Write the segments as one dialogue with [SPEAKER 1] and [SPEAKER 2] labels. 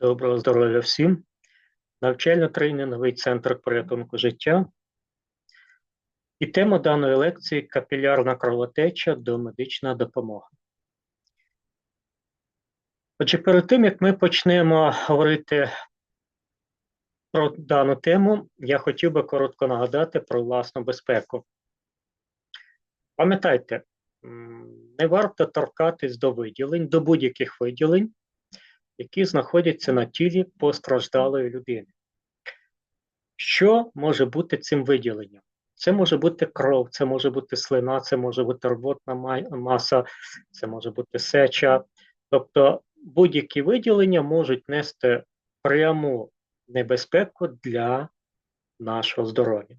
[SPEAKER 1] Доброго здоров'я всім. Навчально-тренінговий центр порятунку життя. І тема даної лекції капілярна кровотеча до медична допомога. Отже, перед тим, як ми почнемо говорити про дану тему, я хотів би коротко нагадати про власну безпеку. Пам'ятайте, не варто торкатись до виділень, до будь-яких виділень, які знаходяться на тілі постраждалої людини. Що може бути цим виділенням? Це може бути кров, це може бути слина, це може бути рвотна маса, це може бути сеча. Тобто будь-які виділення можуть нести пряму небезпеку для нашого здоров'я.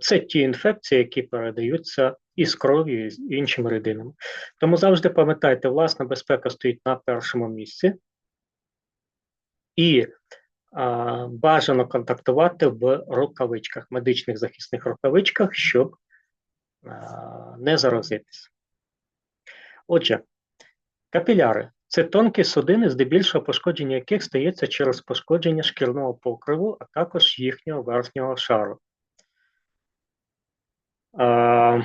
[SPEAKER 1] Це ті інфекції, які передаються із кров'ю, і з іншими рідинами. Тому завжди пам'ятайте, власна безпека стоїть на першому місці, і а, бажано контактувати в рукавичках, медичних захисних рукавичках, щоб а, не заразитися. Отже, капіляри це тонкі судини, здебільшого пошкодження яких стається через пошкодження шкірного покриву, а також їхнього верхнього шару. А,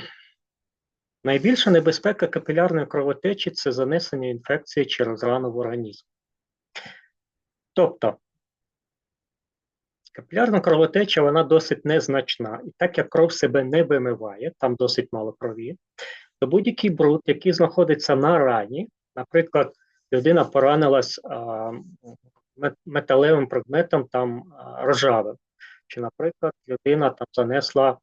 [SPEAKER 1] Найбільша небезпека капілярної кровотечі це занесення інфекції через рану в організм. Тобто, капілярна кровотеча вона досить незначна, і так як кров себе не вимиває, там досить мало крові, то будь-який бруд, який знаходиться на рані, наприклад, людина поранилась а, металевим предметом там а, ржавим, чи, наприклад, людина там занесла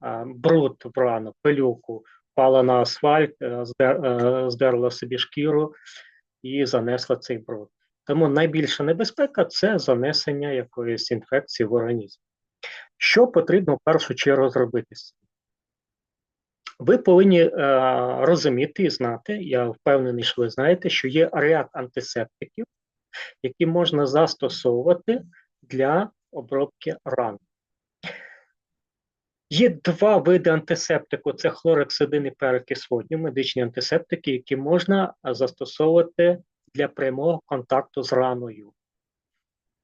[SPEAKER 1] а, бруд в рану, пилюку, впала на асфальт, е, е, здерла собі шкіру і занесла цей бруд. Тому найбільша небезпека це занесення якоїсь інфекції в організм. Що потрібно в першу чергу зробити? Ви повинні е, розуміти і знати, я впевнений, що ви знаєте, що є ряд антисептиків, які можна застосовувати для обробки ран. Є два види антисептику: це хлорексидин і перекис водню, медичні антисептики, які можна застосовувати для прямого контакту з раною.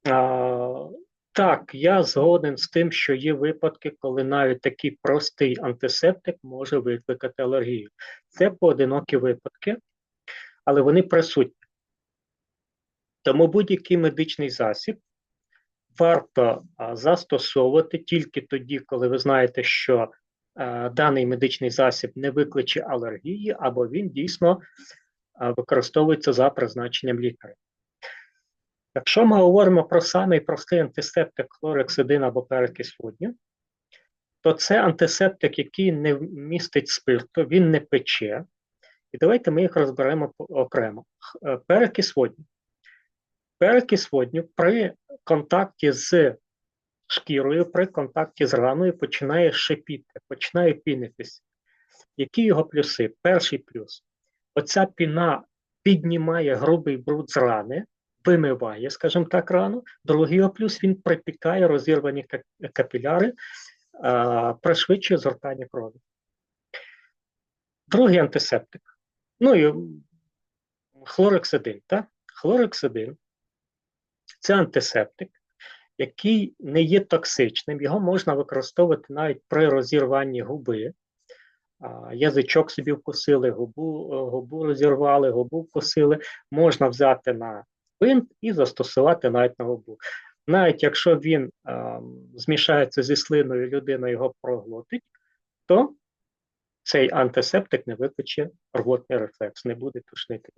[SPEAKER 1] А, Так, я згоден з тим, що є випадки, коли навіть такий простий антисептик може викликати алергію. Це поодинокі випадки, але вони присутні. Тому будь-який медичний засіб варто застосовувати тільки тоді, коли ви знаєте, що даний медичний засіб не викличе алергії, або він дійсно використовується за призначенням лікаря. Якщо ми говоримо про самий простий антисептик хлорексидин або перекис водню, то це антисептик, який не містить спирту, він не пече. І давайте ми їх розберемо окремо. Е, перекис водню. Перекис водню при контакті з шкірою, при контакті з раною починає шипіти, починає пінитися. Які його плюси? Перший плюс. Оця піна піднімає грубий бруд з рани, вимиває, скажімо так, рану. Другий його плюс він припікає розірвані капіляри, пришвидшує згортання крові. Другий антисептик. Ну і хлорексидин. Так? Хлорексидин це антисептик, який не є токсичним, його можна використовувати навіть при розірванні губи. Язичок собі вкусили, губу губу розірвали, губу вкусили, можна взяти на бинт і застосувати навіть на губу. Навіть якщо він а, змішається зі слиною, людина його проглотить, то цей антисептик не викличе рвотний рефлекс, не буде тушнити.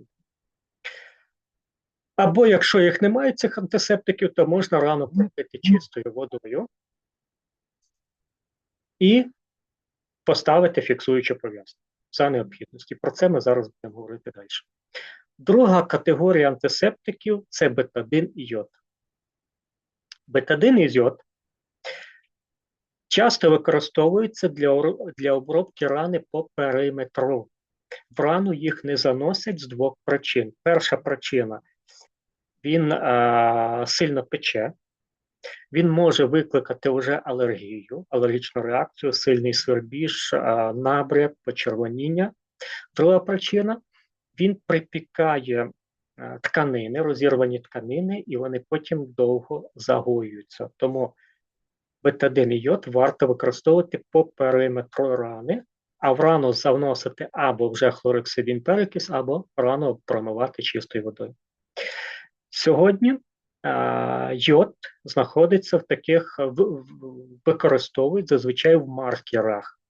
[SPEAKER 1] Або якщо їх немає, цих антисептиків, то можна рано пропити чистою водою і поставити фіксуючу пов'язку за необхідності. Про це ми зараз будемо говорити далі. Друга категорія антисептиків це бетадин і йод. Бетадин і йод часто використовуються для для обробки рани по периметру. В рану їх не заносять з двох причин. Перша причина він а, сильно пече, він може викликати вже алергію, алергічну реакцію, сильний свербіж, а, набряк, почервоніння. Друга причина він припікає е, тканини, розірвані тканини, і вони потім довго загоюються. Тому бетадин і йод варто використовувати по периметру рани, а в рану завносити або вже хлорексидин перекис, або рану промивати чистою водою. Сьогодні йод знаходиться в таких, використовують зазвичай в маркерах.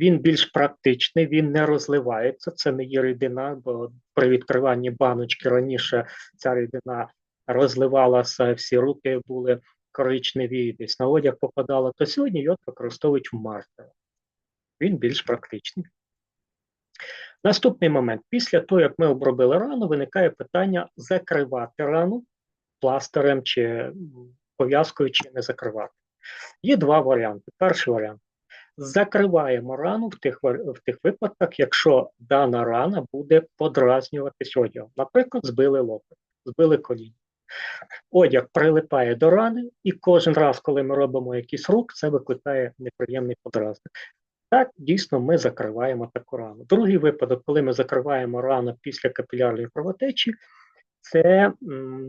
[SPEAKER 1] Він більш практичний, він не розливається, це не є рідина, бо при відкриванні баночки раніше ця рідина розливалася, всі руки були коричневі, десь на одяг попадала, то сьогодні йод використовують в маркерах. Він більш практичний. Наступний момент. Після того, як ми обробили рану, виникає питання закривати рану пластирем чи пов'язкою, чи не закривати. Є два варіанти. Перший варіант. Закриваємо рану в тих, в тих випадках, якщо дана рана буде подразнюватись одягом. Наприклад, збили локоть, збили коліно. Одяг прилипає до рани, і кожен раз, коли ми робимо якийсь рух, це викликає неприємний подразник. Так, дійсно, ми закриваємо таку рану. Другий випадок, коли ми закриваємо рану після капілярної кровотечі, це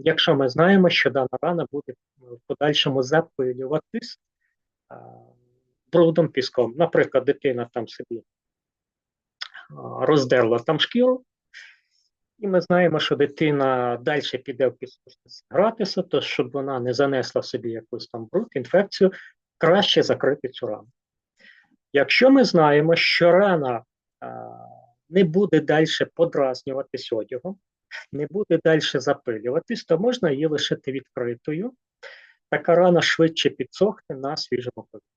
[SPEAKER 1] якщо ми знаємо, що дана рана буде в подальшому запилюватись брудом піском. Наприклад, дитина там собі роздерла там шкіру, і ми знаємо, що дитина далі піде в пісочниці гратися, то щоб вона не занесла собі якусь там бруд, інфекцію, краще закрити цю рану. Якщо ми знаємо, що рана не буде далі подразнюватись одягом, не буде далі запилюватись, то можна її лишити відкритою. Така рана швидше підсохне на свіжому повітрі.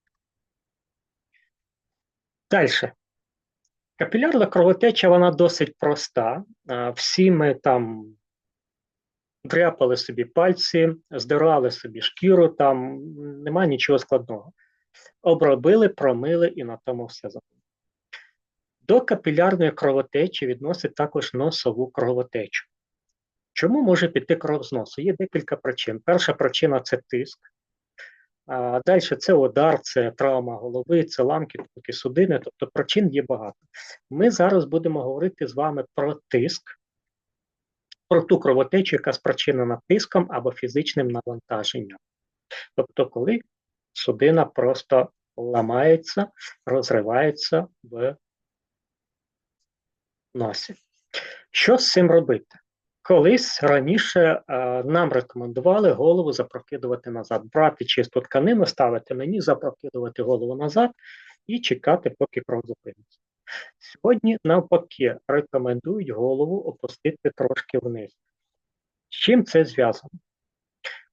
[SPEAKER 1] Далі. Капілярна кровотеча, вона досить проста. Всі ми там дряпали собі пальці, здирали собі шкіру, там немає нічого складного. Обробили, промили і на тому все забули. До капілярної кровотечі відносить також носову кровотечу. Чому може піти кров з носу? Є декілька причин. Перша причина це тиск. А далі це удар, це травма голови, це ламки, тонкі судини, тобто причин є багато. Ми зараз будемо говорити з вами про тиск, про ту кровотечу, яка спричинена тиском або фізичним навантаженням. Тобто, коли судина просто ламається, розривається в носі. Що з цим робити? Колись раніше е, нам рекомендували голову запрокидувати назад, брати чисту тканину, ставити на ній, запрокидувати голову назад і чекати, поки кров зупиниться. Сьогодні, навпаки, рекомендують голову опустити трошки вниз. З чим це зв'язано?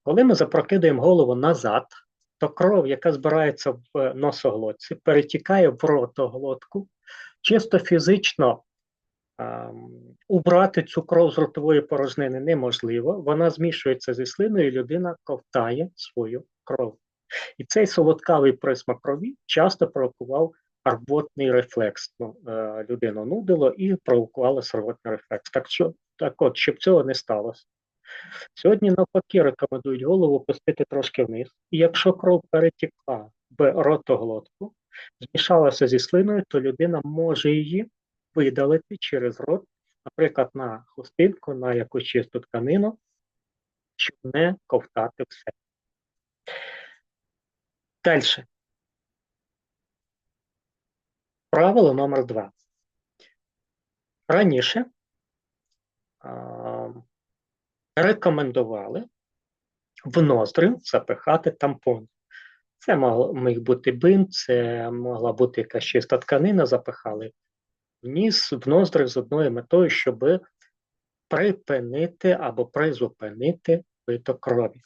[SPEAKER 1] Коли ми запрокидуємо голову назад, то кров, яка збирається в носоглотці, перетікає в ротоглотку, чисто фізично ем, убрати цю кров з ротової порожнини неможливо, вона змішується зі слиною, і людина ковтає свою кров. І цей солодкавий присмак крові часто провокував рвотний рефлекс. Ну, е, людину нудило і провокувало рвотний рефлекс. Так, що, так от, щоб цього не сталося. Сьогодні навпаки рекомендують голову опустити трошки вниз, і якщо кров перетекла в ротоглотку, змішалася зі слиною, то людина може її видалити через рот, наприклад, на хустинку, на якусь чисту тканину, щоб не ковтати все. Далі. Правило номер два. Раніше рекомендували в ноздрю запихати тампон. Це міг бути бинт, це могла бути якась чиста тканина, запихали в ніс, в ноздрю з одною метою, щоб припинити або призупинити виток крові.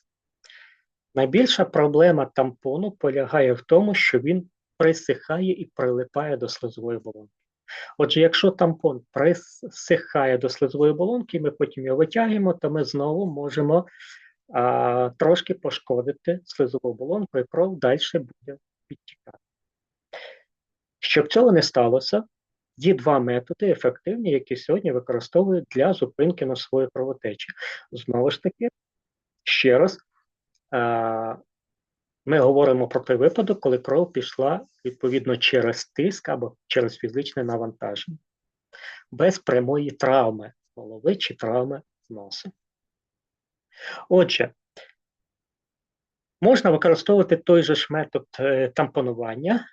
[SPEAKER 1] Найбільша проблема тампону полягає в тому, що він присихає і прилипає до слизової болонки. Отже, якщо тампон присихає до слизової болонки, ми потім його витягуємо, то ми знову можемо а, трошки пошкодити слизову болонку, і кров далі буде підтікати. Щоб цього не сталося, є два методи ефективні, які сьогодні використовують для зупинки носової кровотечі. Знову ж таки, ще раз, ми говоримо про той випадок, коли кров пішла відповідно через тиск або через фізичне навантаження, без прямої травми голови чи травми носа. Отже, можна використовувати той же ж метод е, тампонування,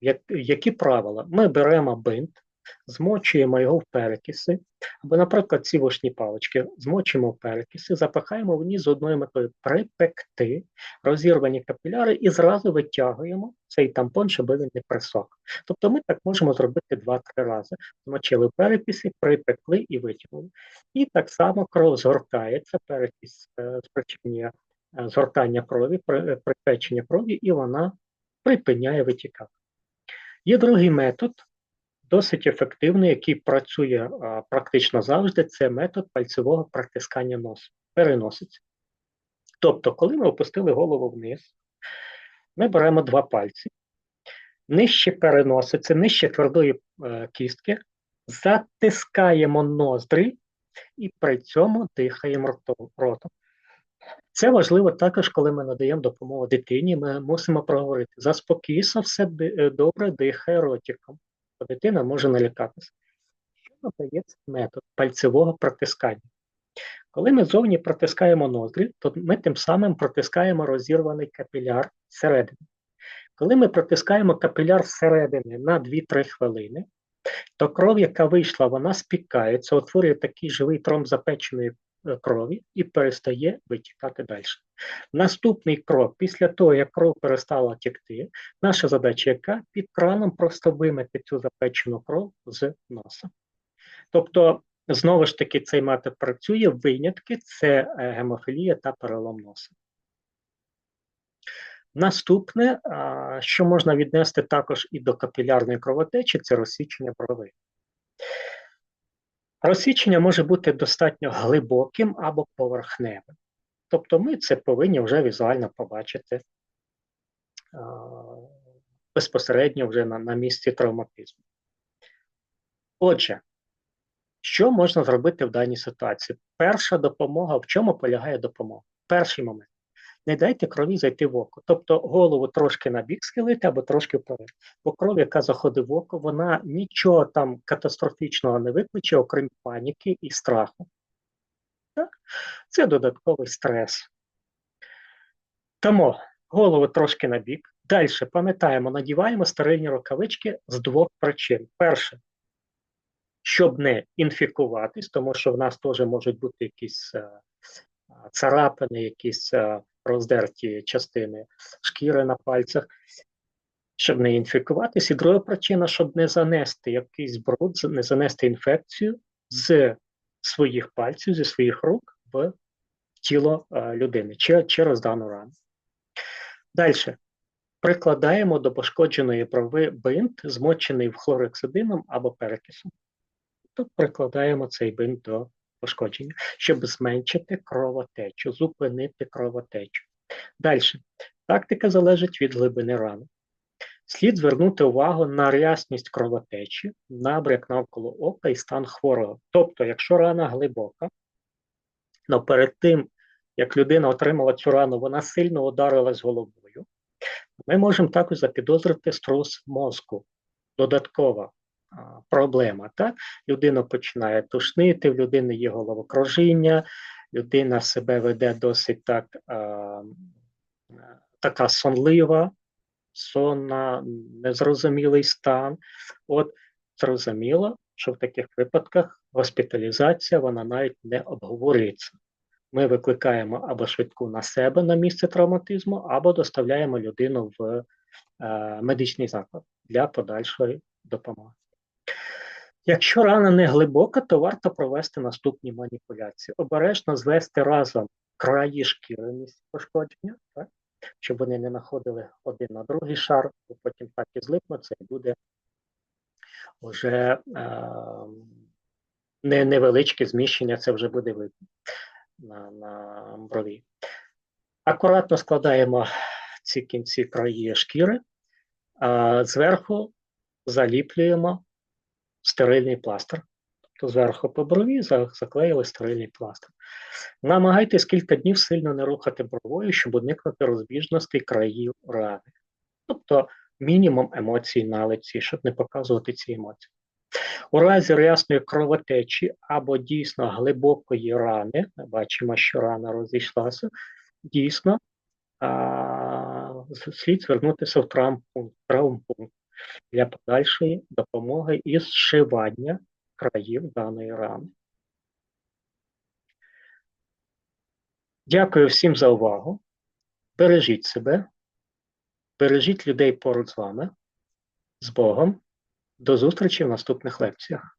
[SPEAKER 1] як, які правила? Ми беремо бинт, змочуємо його в перекиси, або, наприклад, ці вошні палички змочуємо в перекиси, запихаємо в ній з одною метою припекти розірвані капіляри і зразу витягуємо цей тампон, щоб він не присох. Тобто ми так можемо зробити два-три рази. Змочили в перекиси, припекли і витягнули. І так само кров згортається, перекис е, спричинює е, згортання крові, припечення крові, і вона припиняє витікати. Є другий метод, досить ефективний, який працює а, практично завжди, це метод пальцевого притискання носу, переноситься. Тобто, коли ми опустили голову вниз, ми беремо два пальці, нижче переноситься, нижче твердої е, кістки, затискаємо ноздрі і при цьому дихаємо ротом. Це важливо також, коли ми надаємо допомогу дитині. Ми мусимо проговорити заспокійся, все е, добре, дихай ротиком, то дитина може налякатися. Що надає метод пальцевого протискання? Коли ми зовні протискаємо ноздрі, то ми тим самим протискаємо розірваний капіляр зсередини. Коли ми протискаємо капіляр зсередини на 2-3 хвилини, то кров, яка вийшла, вона спікається, утворює такий живий тромб запеченої крові і перестає витікати далі. Наступний крок, після того, як кров перестала тікти, наша задача яка під краном просто вимити цю запечену кров з носа. Тобто, знову ж таки, цей метод працює, винятки це е, гемофілія та перелом носа. Наступне, що можна віднести також і до капілярної кровотечі, це розсічення брови. Розсічення може бути достатньо глибоким або поверхневим. Тобто ми це повинні вже візуально побачити а, безпосередньо вже на, на місці травматизму. Отже, що можна зробити в даній ситуації? Перша допомога, в чому полягає допомога? Перший момент не дайте крові зайти в око. Тобто голову трошки на бік схилити або трошки вперед. Бо кров, яка заходить в око, вона нічого там катастрофічного не викличе, окрім паніки і страху. Так? Це додатковий стрес. Тому голову трошки на бік. Далі пам'ятаємо, надіваємо стерильні рукавички з двох причин. Перше, щоб не інфікуватись, тому що в нас теж можуть бути якісь е, царапини, якісь е, роздерті частини шкіри на пальцях, щоб не інфікуватися. І друга причина, щоб не занести якийсь бруд, не занести інфекцію з своїх пальців, зі своїх рук в тіло е, людини через дану рану. Далі. Прикладаємо до пошкодженої брови бинт, змочений в хлорексидином або перекисом. Тут прикладаємо цей бинт до пошкодження, щоб зменшити кровотечу, зупинити кровотечу. Далі. Тактика залежить від глибини рани. Слід звернути увагу на рясність кровотечі, набряк навколо ока і стан хворого. Тобто, якщо рана глибока, але перед тим, як людина отримала цю рану, вона сильно ударилась головою, ми можемо також запідозрити струс мозку. Додаткова проблема. Так? Людина починає тушнити, в людини є головокружіння, людина себе веде досить так, така сонлива, сонна, незрозумілий стан. От зрозуміло, що в таких випадках госпіталізація вона навіть не обговорюється. Ми викликаємо або швидку на себе на місце травматизму, або доставляємо людину в е, медичний заклад для подальшої допомоги. Якщо рана не глибока, то варто провести наступні маніпуляції. Обережно звести разом краї шкіри місця пошкодження, так? щоб вони не знаходили один на другий шар, бо потім так і злипнуться і буде вже е, не невеличке зміщення, це вже буде видно на, на брові. Акуратно складаємо ці кінці краї шкіри, а зверху заліплюємо стерильний пластир. Тобто зверху по брові заклеїли стерильний пластир. Намагайтесь кілька днів сильно не рухати бровою, щоб уникнути розбіжностей країв рани. Тобто мінімум емоцій на лиці, щоб не показувати ці емоції. У разі рясної кровотечі або дійсно глибокої рани, бачимо, що рана розійшлася, дійсно а, слід звернутися в травмпункт для подальшої допомоги і зшивання країв даної рани. Дякую всім за увагу. Бережіть себе, бережіть людей поруч з вами. З Богом. До зустрічі в наступних лекціях.